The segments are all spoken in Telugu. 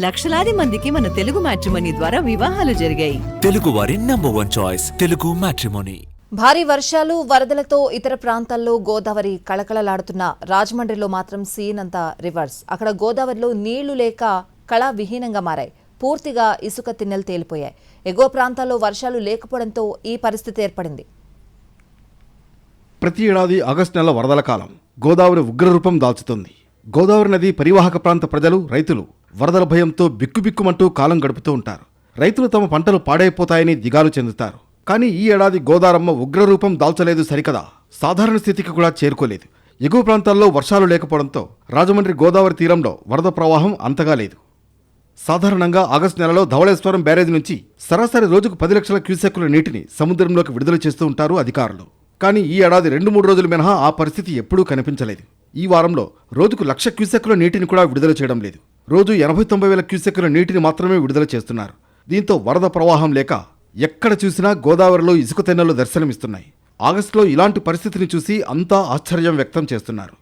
లక్షలాది మందికి మన తెలుగు మ్యాట్రిమనీ ద్వారా వివాహాలు జరిగాయి. తెలుగు వారి number one choice Telugu matrimony. భారీ వర్షాలు వరదలతో ఇతర ప్రాంతాల్లో గోదావరి కళకళలాడుతున్న రాజమండ్రిలో మాత్రం సీన్ అంతా రివర్స్ అక్కడ గోదావరిలో నీళ్ళు లేక కళా విహీనంగా మారాయి. పూర్తిగా ఇసుక తిన్నెలు తేలిపోయాయి. ఎగువ ప్రాంతాల్లో వర్షాలు లేకపోవడంతో ఈ పరిస్థితి ఏర్పడింది. ప్రతి ఏడాది ఆగస్టు నెల వరదల కాలం. గోదావరి ఉగ్రరూపం దాల్చుతుంది. గోదావరి నది పరివాహక ప్రాంత ప్రజలు రైతులు వరదల భయంతో బిక్కుబిక్కుమంటూ కాలం గడుపుతూ ఉంటారు. రైతులు తమ పంటలు పాడైపోతాయని దిగాలు చెందుతారు. కానీ ఈ ఏడాది గోదారమ్మ ఉగ్రరూపం దాల్చలేదు సరికదా. సాధారణ స్థితికి కూడా చేరుకోలేదు. ఎగువ ప్రాంతాల్లో వర్షాలు లేకపోవడంతో రాజమండ్రి గోదావరి తీరంలో వరద ప్రవాహం అంతగా లేదు. సాధారణంగా ఆగస్టు నెలలో ధవళేశ్వరం బ్యారేజ్ నుంచి సరాసరి రోజుకు పది లక్షల క్యూసెక్కుల నీటిని సముద్రంలోకి విడుదల చేస్తూ ఉంటారు అధికారులు. కానీ ఈ ఏడాది రెండు మూడు రోజులు మినహా ఆ పరిస్థితి ఎప్పుడూ కనిపించలేదు. ఈ వారంలో రోజుకు లక్ష క్యూసెక్కుల నీటిని కూడా విడుదల చేయడం లేదు. రోజు ఎనభై తొంభై వేల క్యూసెక్కుల నీటిని మాత్రమే విడుదల చేస్తున్నారు. దీంతో వరద ప్రవాహం లేక ఎక్కడ చూసినా గోదావరిలో ఇసుక తెన్నెలు దర్శనమిస్తున్నాయి. ఆగస్టులో ఇలాంటి పరిస్థితిని చూసి అంతా ఆశ్చర్యం వ్యక్తం చేస్తున్నారు.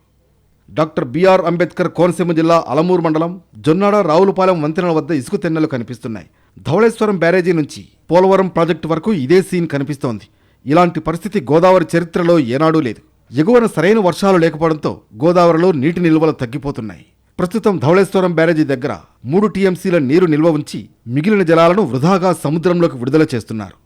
డాక్టర్ బిఆర్ అంబేద్కర్ కోనసీమ జిల్లా అలమూరు మండలం జొన్నాడ రావులపాలెం వంతెనల వద్ద ఇసుక తెన్నెలు కనిపిస్తున్నాయి. ధవళేశ్వరం బ్యారేజీ నుంచి పోలవరం ప్రాజెక్టు వరకు ఇదే సీన్ కనిపిస్తోంది. ఇలాంటి పరిస్థితి గోదావరి చరిత్రలో ఏనాడూ లేదు. ఎగువన సరైన వర్షాలు లేకపోవడంతో గోదావరిలో నీటి నిల్వలు తగ్గిపోతున్నాయి. ప్రస్తుతం ధవళేశ్వరం బ్యారేజీ దగ్గర మూడు టీఎంసీల నీరు నిల్వ ఉంచి మిగిలిన జలాలను వృధాగా సముద్రంలోకి విడుదల చేస్తున్నారు.